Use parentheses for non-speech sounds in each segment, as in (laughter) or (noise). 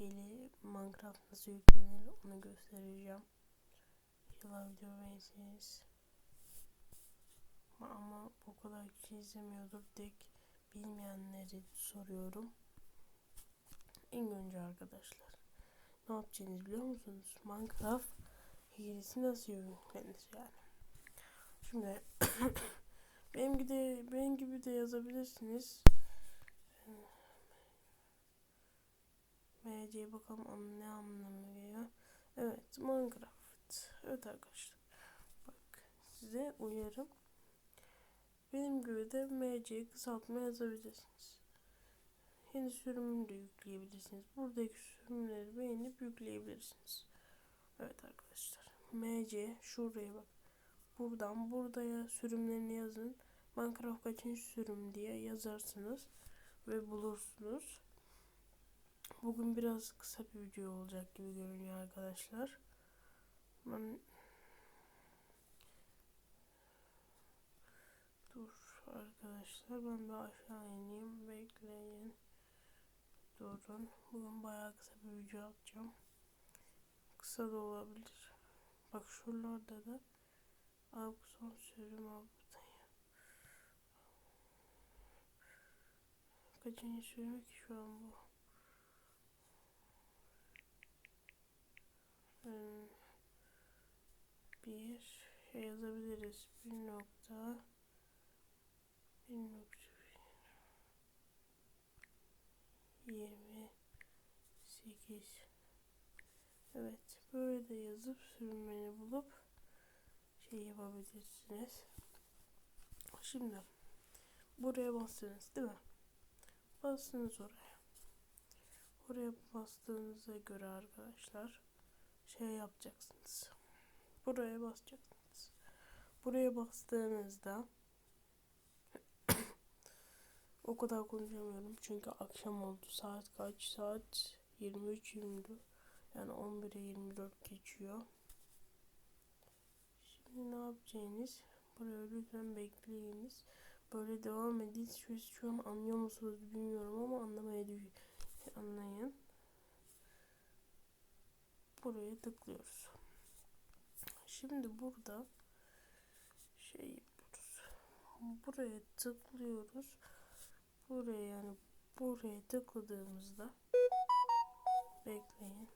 hile Minecraft nasıl yüklenir onu göstereceğim. İnşallah video beğenirsiniz. Ama bu kadar kişi izlemiyordur. Tek bilmeyenleri soruyorum. En önce arkadaşlar ne yapacağınızı biliyor musunuz? Minecraft hilesi nasıl yüklenir yani. Şimdi (coughs) benim gibi de benim gibi de yazabilirsiniz. MC bakalım ne anlamı geliyor. Evet Minecraft. Evet arkadaşlar. Bak size uyarım. Benim gibi de MC kısaltma yazabilirsiniz. Yeni sürümünü de yükleyebilirsiniz. Buradaki sürümleri beğenip yükleyebilirsiniz. Evet arkadaşlar. MC şuraya bak. Buradan buraya sürümlerini yazın. Minecraft kaçıncı sürüm diye yazarsınız ve bulursunuz. Bugün biraz kısa bir video olacak gibi görünüyor arkadaşlar. Ben Dur arkadaşlar ben bir aşağı ineyim bekleyin. Durun. Bugün bayağı kısa bir video atacağım. Kısa da olabilir. Bak şuralarda da Abi son sürüm abi Kaçıncı sürüm ki şu an bu? Hmm. Bir şey yazabiliriz. Bir nokta bir nokta yirmi sekiz Evet böyle de yazıp sürümleri bulup şey yapabilirsiniz. Şimdi buraya bastınız değil mi? Bastınız oraya. Oraya bastığınıza göre arkadaşlar şey yapacaksınız. Buraya basacaksınız. Buraya bastığınızda (coughs) o kadar konuşamıyorum çünkü akşam oldu. Saat kaç? Saat 23-24 yani 11'e 24 geçiyor. Şimdi ne yapacağınız? Buraya lütfen bekleyiniz. Böyle devam edin. Şu, şu an anlıyor musunuz bilmiyorum ama anlamaya anlayın. Buraya tıklıyoruz. Şimdi burada şey yapıyoruz. Buraya tıklıyoruz. Buraya yani buraya tıkladığımızda bekleyin.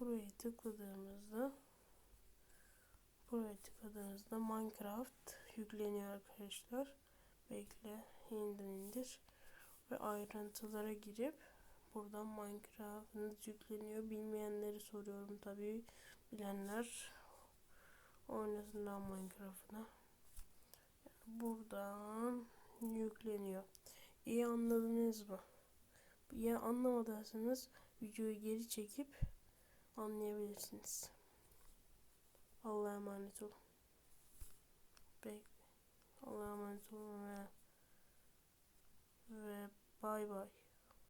Buraya tıkladığımızda buraya tıkladığınızda Minecraft yükleniyor arkadaşlar. Bekle yeniden indir ve ayrıntılara girip buradan Minecraft'ınız yükleniyor. Bilmeyenleri soruyorum tabii. Bilenler oynasınlar Minecraft'ına. Buradan yükleniyor. İyi anladınız mı? İyi anlamadıysanız videoyu geri çekip anlayabilirsiniz. Allah'a emanet olun. Bekle. Allah'a emanet olun ve ve bay bay.